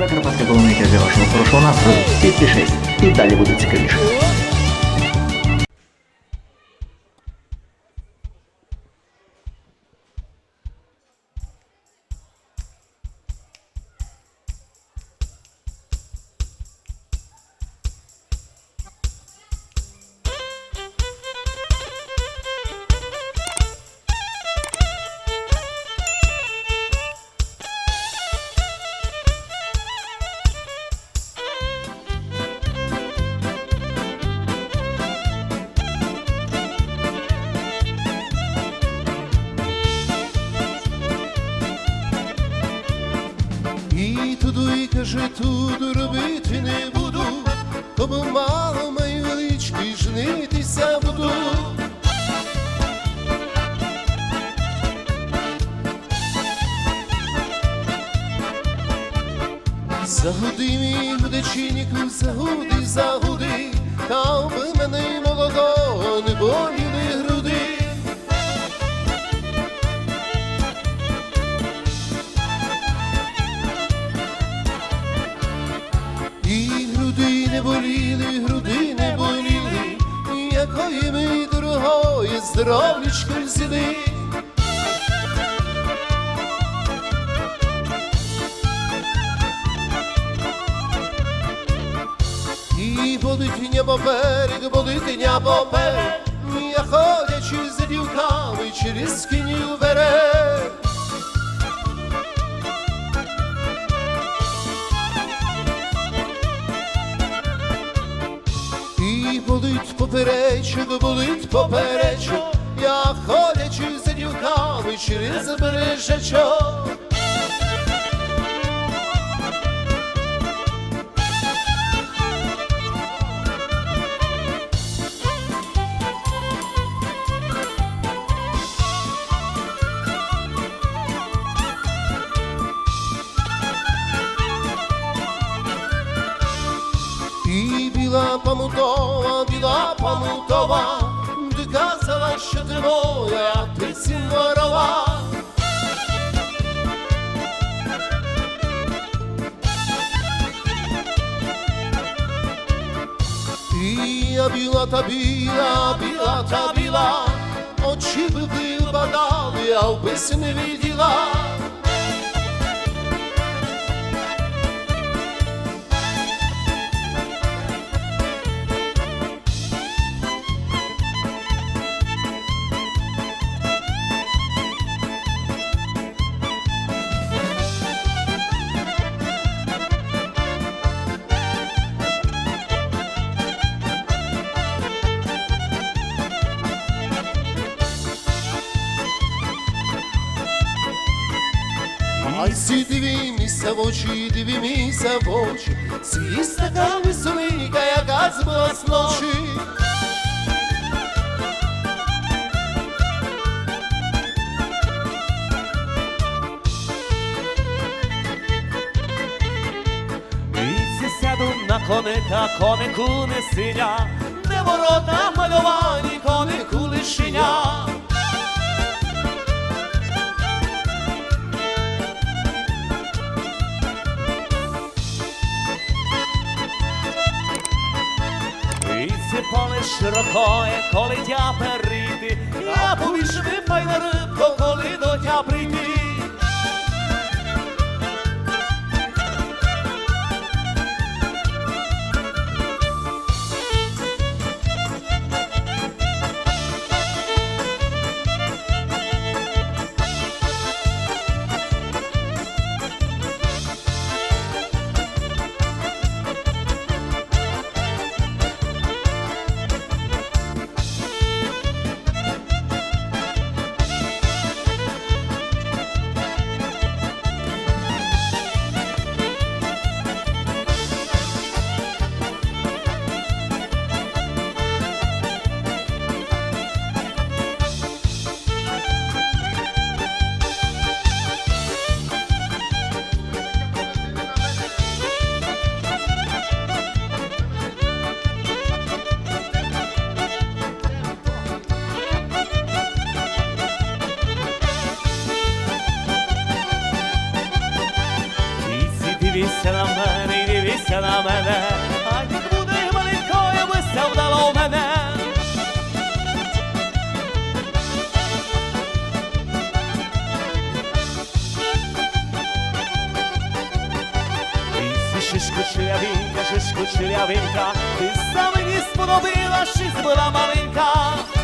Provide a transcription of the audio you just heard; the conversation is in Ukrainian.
Закарпатська полоника для вашого хорошого настрою. Підпишись, і далі буде цікавіше. І туди й каже, туди робити не буду, кому мало маю велички, женитися буду. Загуди мій гудечиннику, загуди, загуди, та би мене боліли, груди не боліли, якої ми дорогої здоров'ячко взяли. І болить небо берег, берег, я ходячи за дівками через скиню берег. Болить поперечок, болить поперечок, я ходячи за дівками через бережачок. Біла памутова, біла памутова, ти казала, що ти моя, ти сімворова. І я біла та біла, біла та біла, очі би випадали, а вбись не виділа. Ай, сі дивімося в очі, дивімося в очі, свіст така веселенька, яка збила з ночі. Сяду на коника, конику не синя, не ворота мальовані, конику лишеня. Поле широкое, коли тя перейти, я повіж випай на рибку, коли до тя прийти. Дивися на мене, а як буде маленькою, вися вдало в мене. Шишку челявинка, шишку челявинка, ти саме мені сподобилась, і була маленька.